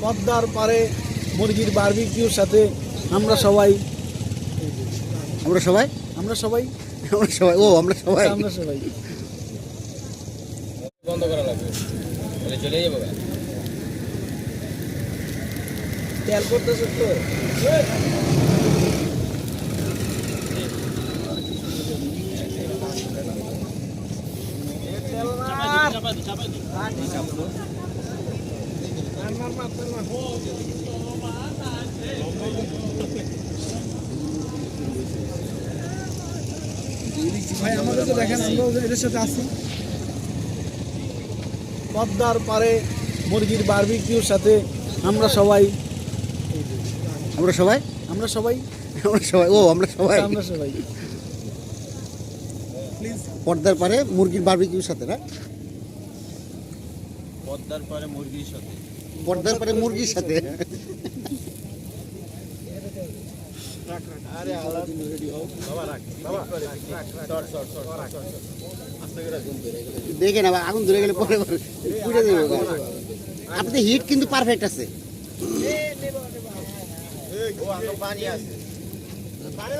পদ্মার পারে মুরগির বারবিকিউর সাথে আমরা সবাই আমরা সবাই? আমরা সবাই। আমরা সবাই। ও আমরা সবাই। আমরা সবাই। বন্ধ করা লাগবে। চলে যাব। তেল করতেছে তো। ভাই আমাদেরকে দেখেন আমরা এদের সাথে আছি। পদ্মার পারে মুরগির বারবিকিউর সাথে আমরা সবাই। আমরা সবাই? আমরা সবাই। আমরা সবাই। ও আমরা সবাই। আমরা সবাই। পর্দার পারে মুরগির বারবিকিউর সাথে না? পদ্মার পারে মুরগির সাথে। পর্দার পারে মুরগির সাথে। দেখেন আবার আগুন ধরে গেলে পরে পরে পুড়ে দেবে আপনি হিট কিন্তু পারফেক্ট আছে।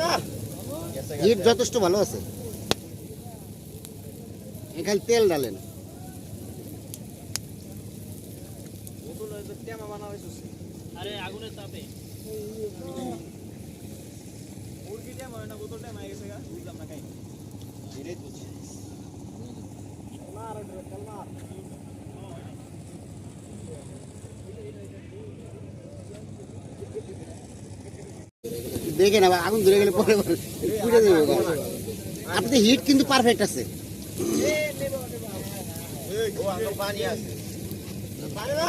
না। হিট যথেষ্ট ভালো আছে। এখানে তেল ডালেন আরে আগুনের তাপে। মুরগি টাইম হয় না বোতল হয়ে গেছে গা বুঝলাম না কাই এটাই তো দেখেন আবার আগুন ধরে গেলে পরে পরে পুড়ে দেবে আপনি হিট কিন্তু পারফেক্ট আছে। ও পানি আছে। পানি না